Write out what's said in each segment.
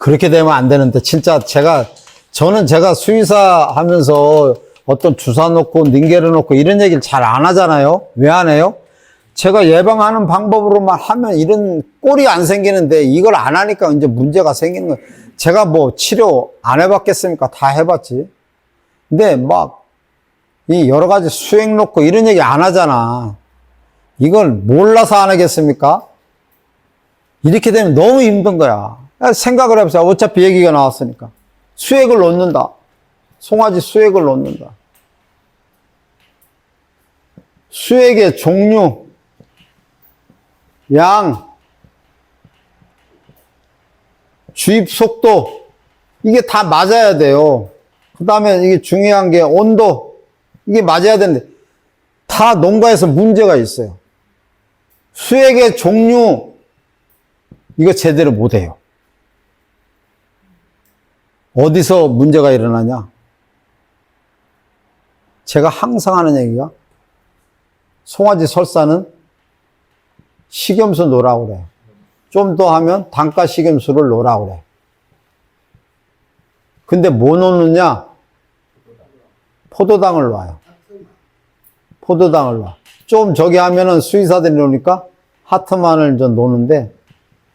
그렇게 되면 안 되는데 진짜 제가 저는 제가 수의사 하면서 어떤 주사 놓고 닌게를 놓고 이런 얘기를 잘 안 하잖아요. 왜 안 해요? 제가 예방하는 방법으로만 하면 이런 꼴이 안 생기는데 이걸 안 하니까 이제 문제가 생기는 거예요. 제가 뭐 치료 안 해봤겠습니까? 다 해봤지. 근데 막 이 여러 가지 수액 놓고 이런 얘기 안 하잖아. 이걸 몰라서 안 하겠습니까? 이렇게 되면 너무 힘든 거야. 야, 생각을 해보세요. 어차피 얘기가 나왔으니까. 수액을 놓는다. 송아지 수액을 놓는다. 수액의 종류, 양, 주입 속도, 이게 다 맞아야 돼요. 그 다음에 이게 중요한 게 온도, 이게 맞아야 되는데, 다 농가에서 문제가 있어요. 수액의 종류, 이거 제대로 못 해요. 어디서 문제가 일어나냐? 제가 항상 하는 얘기가 송아지 설사는 식염수 놓으라고 그래요. 좀더 하면 단가 식염수를 놓으라고 그래. 근데 뭐 놓느냐? 포도당을 놔요. 포도당을 놔. 좀 저기 하면은 수의사들이 놓으니까 하트만을 좀 놓는데,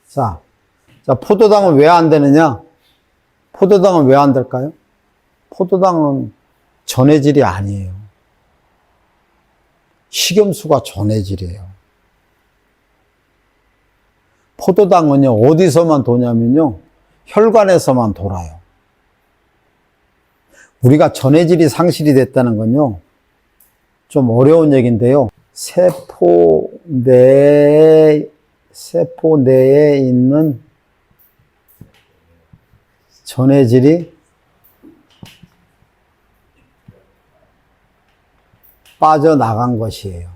자, 자, 포도당은 왜 안 되느냐? 포도당은 왜 안 될까요? 포도당은 전해질이 아니에요. 식염수가 전해질이에요. 포도당은요, 어디서만 도냐면요, 혈관에서만 돌아요. 우리가 전해질이 상실이 됐다는 건요, 좀 어려운 얘기인데요. 세포 내, 세포 내에 있는 전해질이 빠져나간 것이에요.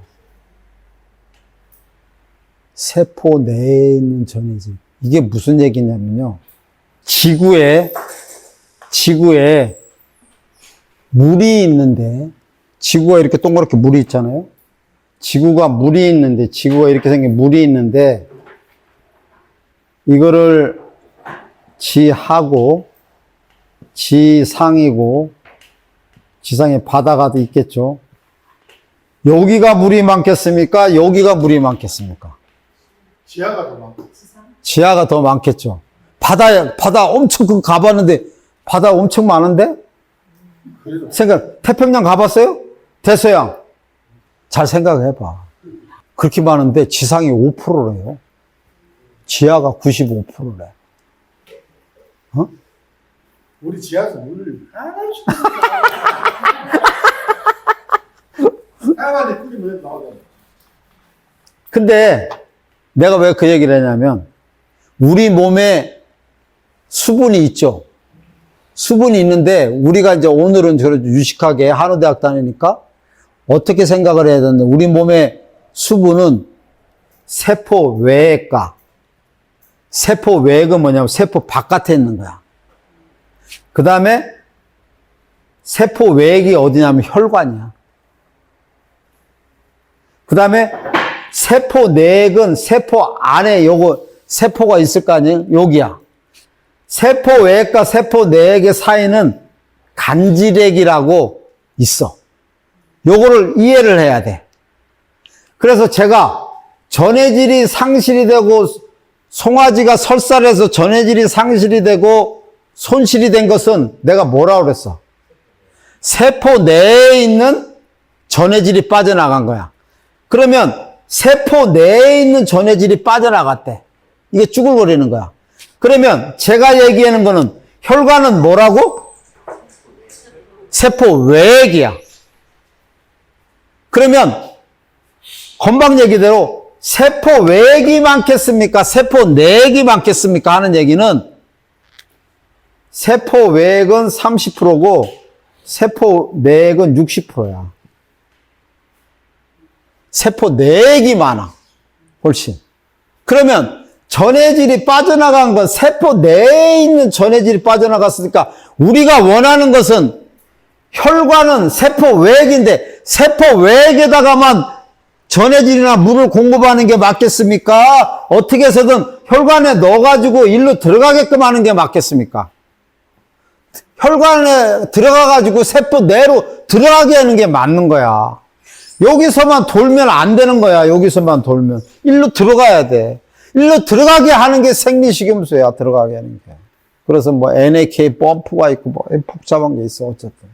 세포 내에 있는 전해질. 이게 무슨 얘기냐면요. 지구에, 지구에 물이 있는데, 지구가 이렇게 동그랗게 물이 있잖아요. 지구가 물이 있는데, 지구가 이렇게 생긴 물이 있는데, 이거를 지하고, 지상이고, 지상에 바다가 있겠죠. 여기가 물이 많겠습니까? 여기가 물이 많겠습니까? 지하가 더 많고 지하가 더 많겠죠. 바다, 바다 엄청 그 가봤는데, 바다 엄청 많은데? 생각, 태평양 가봤어요? 대서양. 잘 생각해봐. 그렇게 많은데 지상이 5%래요. 지하가 95%래. 어? 우리 지하에서 물을 하나씩 하나만 뿌리면 나오잖아. 근데 내가 왜 그 얘기를 하냐면, 우리 몸에 수분이 있죠. 수분이 있는데, 우리가 이제 오늘은 저런 유식하게 한우대학 다니니까 어떻게 생각을 해야 되는데, 우리 몸의 수분은 세포 외액과 세포 외액은 뭐냐면 세포 바깥에 있는 거야. 그 다음에 세포 외액이 어디냐면 혈관이야. 그 다음에 세포 내액은 세포 안에 요거 세포가 있을 거 아니에요? 여기야. 세포 외액과 세포 내액의 사이는 간질액이라고 있어. 요거를 이해를 해야 돼. 그래서 제가 전해질이 상실이 되고 송아지가 설사해서 전해질이 상실이 되고 손실이 된 것은 내가 뭐라고 그랬어? 세포 내에 있는 전해질이 빠져나간 거야. 그러면 세포 내에 있는 전해질이 빠져나갔대. 이게 쭈글거리는 거야. 그러면 제가 얘기하는 거는 혈관은 뭐라고? 세포 외액이야. 그러면 건방 얘기대로 세포 외액이 많겠습니까? 세포 내액이 많겠습니까? 하는 얘기는 세포 외액은 30%고 세포 내액은 60%야. 세포 내액이 많아. 훨씬. 그러면 전해질이 빠져나간 건 세포 내에 있는 전해질이 빠져나갔으니까 우리가 원하는 것은 혈관은 세포 외액인데 세포 외액에다가만 전해질이나 물을 공급하는 게 맞겠습니까? 어떻게 해서든 혈관에 넣어가지고 일로 들어가게끔 하는 게 맞겠습니까? 혈관에 들어가가지고 세포 내로 들어가게 하는 게 맞는 거야. 여기서만 돌면 안 되는 거야. 여기서만 돌면. 일로 들어가야 돼. 일로 들어가게 하는 게 생리식염수야. 들어가게 하는 게. 그래서 뭐 NAK 펌프가 있고 뭐 복잡한 게 있어. 어쨌든.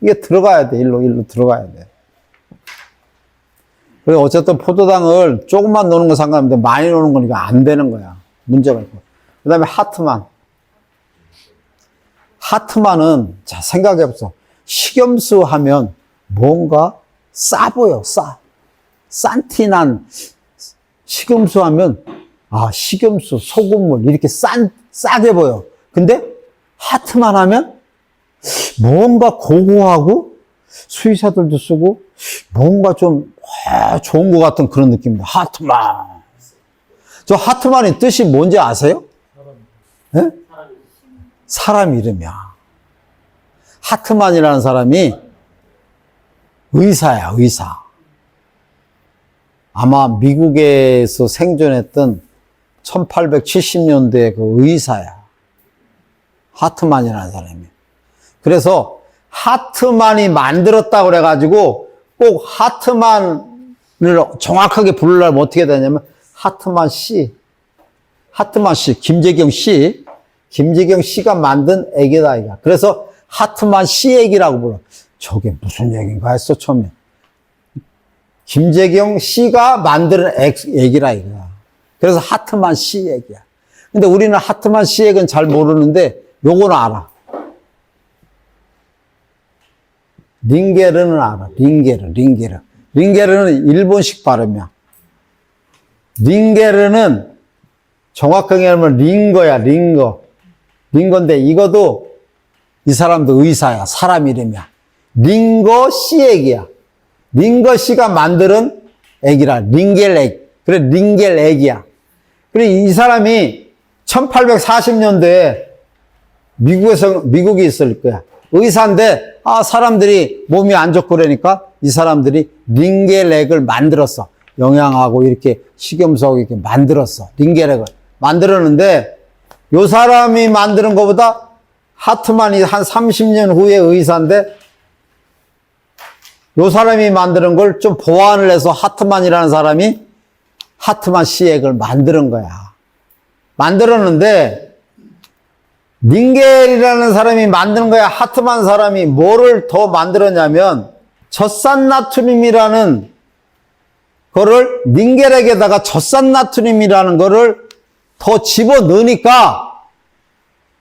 이게 들어가야 돼. 일로, 일로 들어가야 돼. 그래서 어쨌든 포도당을 조금만 넣는 건 상관없는데 많이 넣는 거니까 안 되는 거야. 문제가 있고. 그 다음에 하트만. 하트만은, 자, 생각해보세요. 식염수 하면 뭔가 싸 보여, 싸. 산티난 식염수 하면, 아, 식염수, 소금물, 이렇게 싼, 싸게 보여. 근데 하트만 하면 뭔가 고고하고 수의사들도 쓰고 뭔가 좀 아, 좋은 것 같은 그런 느낌입니다. 하트만. 저 하트만의 뜻이 뭔지 아세요? 예? 사람 이름이야. 하트만이라는 사람이 의사야, 의사. 아마 미국에서 생존했던 1870년대 그 의사야. 하트만이라는 사람이. 그래서 하트만이 만들었다고 그래가지고 꼭 하트만을 정확하게 부르려면 어떻게 되냐면 하트만 씨. 하트만 씨, 김재경 씨. 김재경 씨가 만든 애기다, 이가. 그래서 하트만 씨 애기라고 불러. 저게 무슨 얘기인가 했어, 처음에. 김재경 씨가 액- 애기라, 이거야. 그래서 하트만 씨 애기야. 근데 우리는 하트만 씨 액은 잘 모르는데 요거는 알아. 링게르는 알아. 링게르, 링게르. 링게르는 일본식 발음이야. 링게르는 정확하게 하면 링거야, 링거. 링거인데 이것도 이 사람도 의사야. 사람 이름이야. 링거 씨 애기야. 링거 씨가 만드는 애기라. 링겔 애기. 그래, 링겔 애기야. 그래, 이 사람이 1840년도에 미국에서, 미국에 있을 거야. 의사인데, 아, 사람들이 몸이 안 좋고 그러니까 이 사람들이 링겔 액을 만들었어. 영양하고 이렇게 식염수하고 이렇게 만들었어. 링겔 액을. 만들었는데, 요 사람이 만드는 것보다 하트만이 한 30년 후에 의사인데, 요 사람이 만드는 걸 좀 보완을 해서 하트만이라는 사람이 하트만 시액을 만드는 거야. 만들었는데, 닝겔이라는 사람이 만드는 거야. 하트만 사람이 뭐를 더 만들었냐면, 젖산나트륨이라는 거를 닝겔에게다가 젖산나트륨이라는 거를 더 집어 넣으니까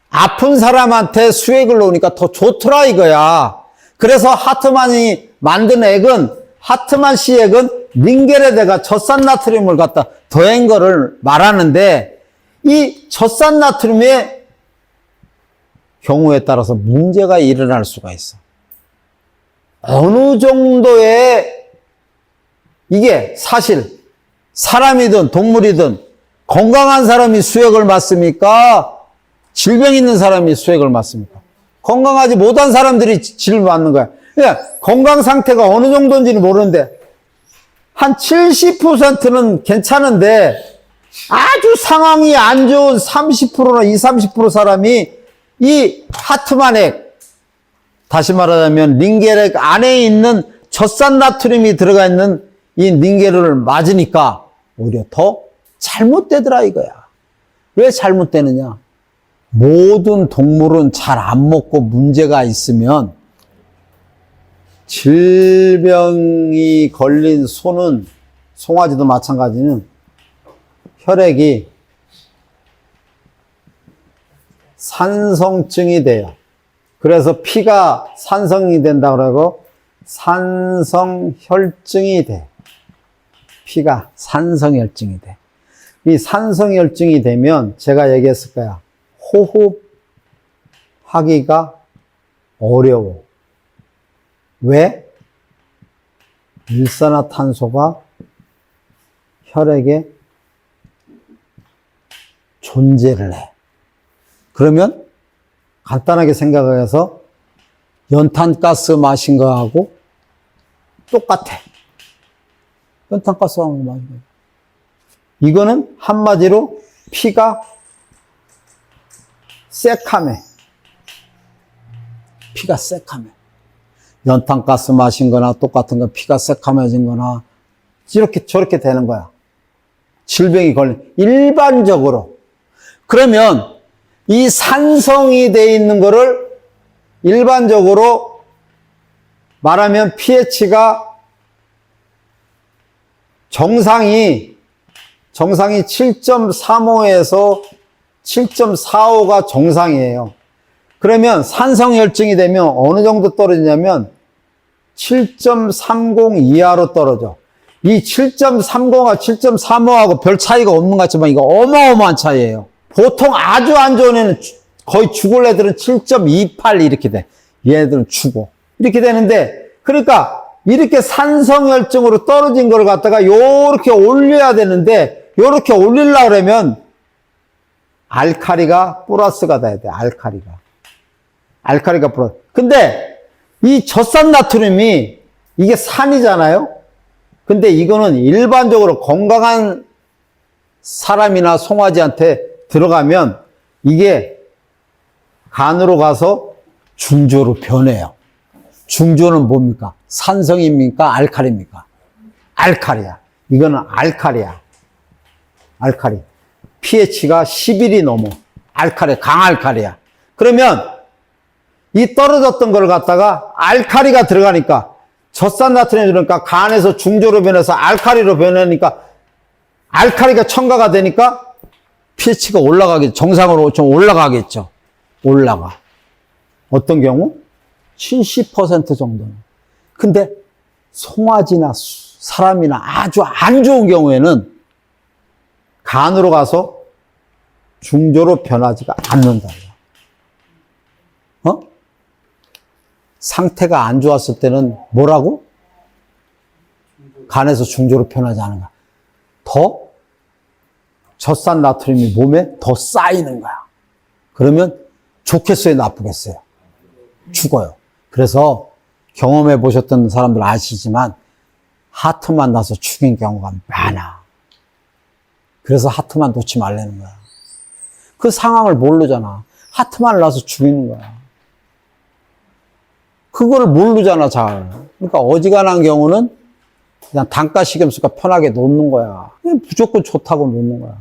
아픈 사람한테 수액을 넣으니까 더 좋더라 이거야. 그래서 하트만이 만든 액은 하트만 씨 액은 닝겔에다가 젖산나트륨을 갖다 더한 거를 말하는데 이 젖산나트륨의 경우에 따라서 문제가 일어날 수가 있어. 어느 정도의 이게 사실 사람이든 동물이든 건강한 사람이 수액을 맞습니까? 질병 있는 사람이 수액을 맞습니까? 건강하지 못한 사람들이 지- 질을 맞는 거야. 그러니까 건강 상태가 어느 정도인지는 모르는데 한 70%는 괜찮은데 아주 상황이 안 좋은 30%나 20, 30% 사람이 이 하트만액 다시 말하자면 링겔액 안에 있는 젖산 나트륨이 들어가 있는 이 링겔을 맞으니까 오히려 더 잘못되더라 이거야. 왜 잘못되느냐? 모든 동물은 잘 안 먹고 문제가 있으면 질병이 걸린 소는 송아지도 마찬가지는 혈액이 산성증이 돼요. 그래서 피가 산성이 된다 그러고 산성혈증이 돼. 피가 산성혈증이 돼. 이 산성혈증이 되면 제가 얘기했을 거야. 호흡하기가 어려워. 왜? 일산화탄소가 혈액에 존재를 해. 그러면 간단하게 생각해서 연탄가스 마신 거하고 똑같아. 연탄가스 하고 마신 거예요. 이거는 한마디로 피가 새카매. 피가 새카매. 연탄가스 마신 거나 똑같은 거 피가 새카매진 거나 이렇게 저렇게 되는 거야. 질병이 걸린 일반적으로. 그러면 이 산성이 돼 있는 거를 일반적으로 말하면 pH가 정상이 정상이 7.35에서 7.45가 정상이에요. 그러면 산성혈증이 되면 어느 정도 떨어지냐면 7.30 이하로 떨어져. 이 7.30과 7.35하고 별 차이가 없는 것 같지만 이거 어마어마한 차이예요. 보통 아주 안 좋은 애는 주- 거의 죽을 애들은 7.28 이렇게 돼. 얘네들은 죽어. 이렇게 되는데 그러니까 이렇게 산성혈증으로 떨어진 걸 갖다가 요렇게 올려야 되는데 요렇게 올리려고 그러면 알카리가 플러스가 돼야 돼. 알카리가. 알카리가 플러스. 근데 이 젖산 나트륨이 이게 산이잖아요. 근데 이거는 일반적으로 건강한 사람이나 송아지한테 들어가면 이게 간으로 가서 중조로 변해요. 중조는 뭡니까? 산성입니까? 알칼리입니까? 알칼리야. 이거는 알칼리야. 알칼리. pH가 11이 넘어. 알칼리, 강알칼리야. 그러면 이 떨어졌던 걸 갖다가 알칼리가 들어가니까 젖산 나트륨이 들어가니까 간에서 중조로 변해서 알칼리로 변하니까 알칼리가 첨가가 되니까 pH가 올라가겠죠. 정상으로 좀 올라가겠죠. 올라가. 어떤 경우? 70% 정도는. 근데 송아지나 수- 사람이나 아주 안 좋은 경우에는 간으로 가서 중조로 변하지가 않는다. 어? 상태가 안 좋았을 때는 뭐라고? 간에서 중조로 변하지 않은가. 더 젖산 나트륨이 몸에 더 쌓이는 거야. 그러면 좋겠어요, 나쁘겠어요? 죽어요. 그래서 경험해 보셨던 사람들 아시지만 하트만 나서 죽인 경우가 많아. 그래서 하트만 놓지 말라는 거야. 그 상황을 모르잖아. 하트만 나서 죽이는 거야. 그거를 모르잖아, 잘. 그러니까 어지간한 경우는 그냥 단가 식염수가 편하게 놓는 거야. 무조건 좋다고 놓는 거야.